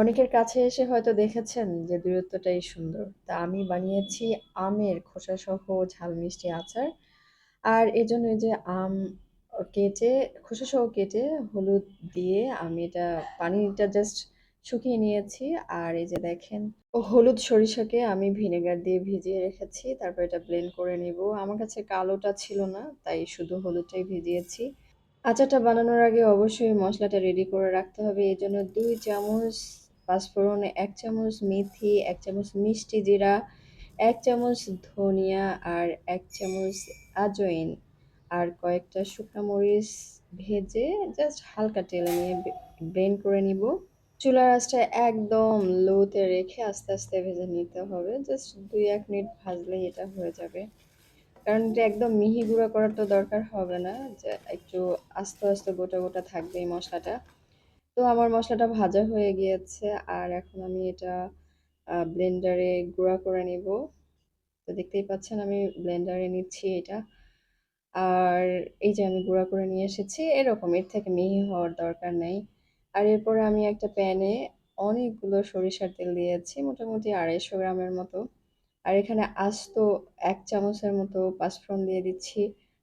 অনেকের কাছে এসে হয়তো দেখেছেন যে দূরত্বটাই সুন্দর। তা আমি বানিয়েছি আমের খোসাসহ ঝাল মিষ্টি আচার। আর এজন্য যে আম কেটে খোসাসহ কেটে হলুদ দিয়ে আমি এটা পানিটা জাস্ট শুকিয়ে নিয়েছি। আর এই যে দেখেন হলুদ সরিষাকে আমি ভিনেগার দিয়ে ভিজিয়ে রেখেছি। তারপর এটা ব্লেন্ড করে নিবো। আমার কাছে কালোটা ছিল না, তাই শুধু হলুদটাই ভিজিয়েছি। আচারটা বানানোর আগে অবশ্যই মশলাটা রেডি করে রাখতে হবে। এই জন্য দুই চামচ পাঁচফোড়ন, এক চামচ মেথি, এক চামচ মিষ্টি জিরা, এক চামচ ধনিয়া আর এক চামচ আজওয়াইন আর কয়েকটা শুকনা মরিচ ভেজে জাস্ট হালকা টেলে নিয়ে বে ব্লেন্ড করে নিবো। চুলার আঁচটা একদম লোতে রেখে আস্তে, আস্তে ভেজে নিতে হবে। জাস্ট ২-১ মিনিট ভাজলেই এটা হয়ে যাবে। কারণ এটা একদম মিহি গুঁড়া করার তো দরকার হবে না। একটু আস্তে, আস্তে গোটা, গোটা থাকবে এই মসলাটা। তো আমার মশলাটা ভাজা হয়ে গিয়েছে, আর এখন আমি এটা ব্লেন্ডারে গুঁড়া করে নিবো। তো দেখতেই পাচ্ছেন আমি ব্লেন্ডারে নিচ্ছি এটা। আর এই যে আমি গুঁড়া করে নিয়ে এসেছি। এরকম, এর থেকে মিহি হওয়ার দরকার নেই। আর এরপরে আমি একটা প্যানে অনেকগুলো সরিষার তেল দিয়েছি। মোটামুটি ২৫০ গ্রামের মতো। আর এখানে আস্ত এক চামচের মতো পাঁচফোড়ন দিয়ে দিচ্ছি।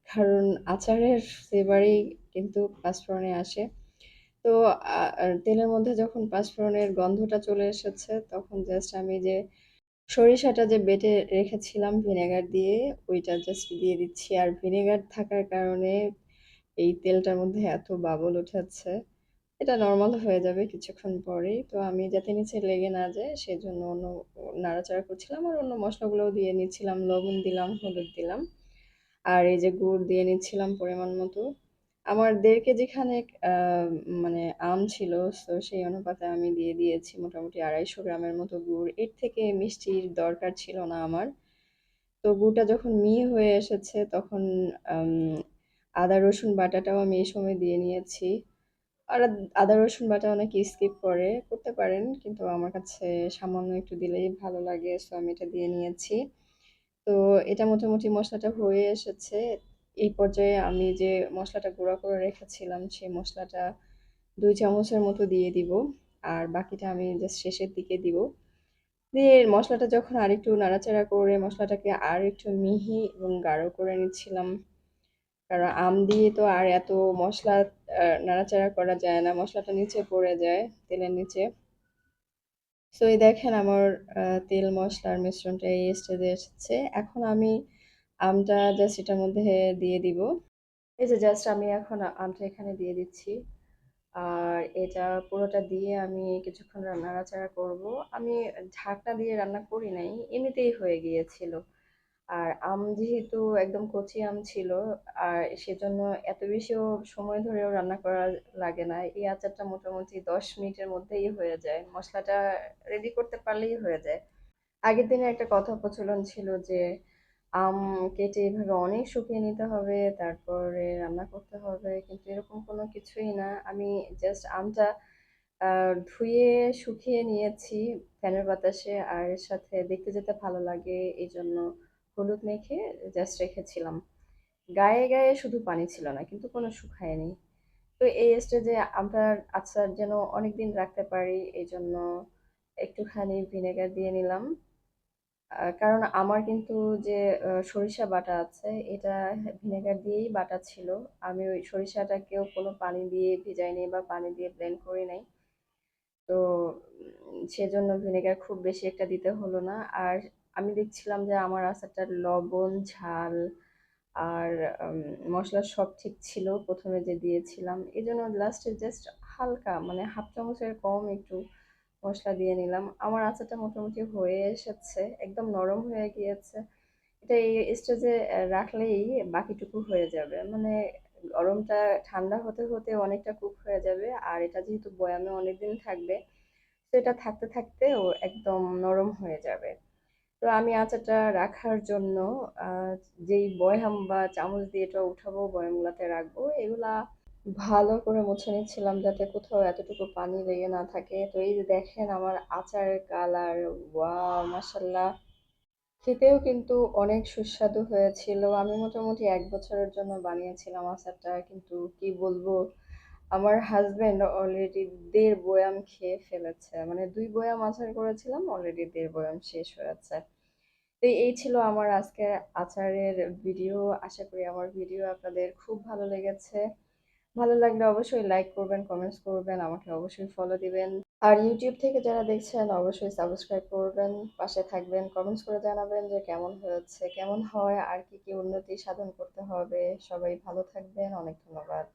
কারণ আচারের ফ্লেভারেই কিন্তু পাঁচফোড়নে আসে। তো তেলের মধ্যে যখন পাঁচফোড়নের গন্ধটা চলে এসেছে তখন জাস্ট আমি যে সরিষাটা যে বেটে রেখেছিলাম ভিনেগার দিয়ে ওইটা জাস্ট দিয়ে দিচ্ছি। আর ভিনেগার থাকার কারণে এই তেলটার মধ্যে এত বাবল উঠেছে। এটা নর্মাল হয়ে যাবে কিছুক্ষণ পরেই। তো আমি যাতে নিচে লেগে না যায় সেই জন্য অন্য নাড়াচাড়া করছিলাম আর অন্য মশলাগুলোও দিয়ে নিচ্ছিলাম। লবণ দিলাম, হলুদ দিলাম। আর এই যে গুড় দিয়ে নিচ্ছিলাম পরিমাণ মতো। আমার ১.৫ কেজি খানেক মানে আম ছিল। তো সেই অনুপাতে আমি দিয়ে দিয়েছি মোটামুটি ২৫০ গ্রামের মতো গুড়। এর থেকে মিষ্টির দরকার ছিল না আমার। তো গুড়টা যখন মিহি হয়ে এসেছে তখন আদা রসুন বাটাটাও আমি এই সময় দিয়ে নিয়েছি। আর আদা রসুন বাটা অনেকে স্কিপ করে, করতে পারেন। কিন্তু আমার কাছে সামান্য একটু দিলেই ভালো লাগে। সো আমি এটা দিয়ে নিয়েছি। তো এটা মোটামুটি মশলাটা হয়ে এসেছে। এই পর্যায়ে আমি যে মশলাটা গুঁড়া করে রেখেছিলাম, সেই মশলাটা দুই চামচের মতো দিয়ে দিব আর বাকিটা আমি জাস্ট শেষের দিকে দিবো। দিয়ে মশলাটা যখন আরেকটু নাড়াচাড়া করে মসলাটাকে আরেকটু মিহি এবং গাঢ় করে নিচ্ছিলাম। কারণ আম দিয়ে তো আর এত মশলা নাড়াচাড়া করা যায় না। মশলাটা নিচে পড়ে যায় তেলের নিচে। সো এই দেখেন আমার তেল মশলার মিশ্রণটা এই স্টেজে এসেছে। এখন আমি আমটা জাস্ট এটার মধ্যে দিয়ে দিব এই যে জাস্ট আমি এখন আমটা এখানে দিয়ে দিচ্ছি। আর এটা পুরোটা দিয়ে আমি কিছুক্ষণ রা নাড়াচাড়া করব। আমি ঢাকনা দিয়ে রান্না করি নাই। এমনিতেই হয়ে গিয়েছিল। আর আম যেহেতু একদম কচি আম ছিল, আর সেজন্য এত বেশিও সময় ধরেও রান্না করা লাগে না। এই আচারটা মোটামুটি ১০ মিনিটের মধ্যেই হয়ে যায়। মশলাটা রেডি করতে পারলেই হয়ে যায়। আগের দিনে একটা কথা প্রচলন ছিল যে আম কেটে এভাবে অনেক শুকিয়ে নিতে হবে, তারপরে রান্না করতে হবে। কিন্তু এরকম কোনো কিছুই না। আমি জাস্ট আমটা ধুয়ে শুকিয়ে নিয়েছি ফ্যানের বাতাসে আর এর সাথে দেখতে যেতে ভালো লাগে এই জন্য হলুদ মেখে জাস্ট রেখেছিলাম। গায়ে, গায়ে শুধু পানি ছিল না কিন্তু কোনো শুকায়নি। তো এই স্টেজে আমটার আচার যেন অনেকদিন রাখতে পারি এই জন্য একটুখানি ভিনেগার দিয়ে নিলাম। কারণ আমার কিন্তু যে সরিষা বাটা আছে এটা ভিনেগার দিয়েই বাটা ছিল। আমি ওই সরিষাটাকেও কোনো পানি দিয়ে ভিজাইনি বা পানি দিয়ে ব্লেন্ড করি নাই। তো সেজন্য ভিনেগার খুব বেশি একটা দিতে হলো না। আর আমি দেখছিলাম যে আমার আচারটার লবণ, ঝাল আর মশলা সব ঠিক ছিল প্রথমে যে দিয়েছিলাম। এজন্য লাস্টে জাস্ট হালকা মানে ১/২ চামচের কম একটু মসলা দিয়ে নিলাম। আমার আচারটা মোটামুটি হয়ে এসেছে। একদম নরম হয়ে গিয়েছে। এটা এই স্টেজে রাখলেই বাকিটুকু হয়ে যাবে। মানে গরমটা ঠান্ডা হতে, হতে অনেকটা কুক হয়ে যাবে। আর এটা যেহেতু বয়ামে অনেকদিন থাকবে, তো এটা থাকতে, থাকতেও একদম নরম হয়ে যাবে। তো আমি আচারটা রাখার জন্য যেই বয়াম বা চামচ দিয়ে এটা উঠাবো, বয়ামগুলাতে রাখব, এগুলা ভালো করে মুছে নিচ্ছিলাম যাতে কোথাও এতটুকু পানি লেগে না থাকে। তো এই যে দেখেন আমার আচারের কালার, ওয়া মাশাআল্লাহ। খেতেও কিন্তু অনেক সুস্বাদু হয়েছিল। আমি মোটামুটি এক বছরের জন্য বানিয়েছিলাম আচারটা। কিন্তু কি বলব আমার হাজব্যান্ড অলরেডি দেড় বয়াম খেয়ে ফেলেছে। মানে দুই বয়াম আচার করেছিলাম, অলরেডি দেড় বয়াম শেষ হয়েছে। তো এই ছিল আমার আজকের আচারের ভিডিও। আশা করি আমার ভিডিও আপনাদের খুব ভালো লেগেছে। ভালো লাগলে অবশ্যই লাইক করবেন, কমেন্টস করবেন, আমাকে অবশ্যই ফলো দিবেন। আর ইউটিউব থেকে যারা দেখছেন অবশ্যই সাবস্ক্রাইব করবেন, পাশে থাকবেন, কমেন্টস করে জানাবেন যে কেমন হয়েছে, কেমন হয়, আর কি, কি উন্নতি সাধন করতে হবে। সবাই ভালো থাকবেন। অনেক ধন্যবাদ।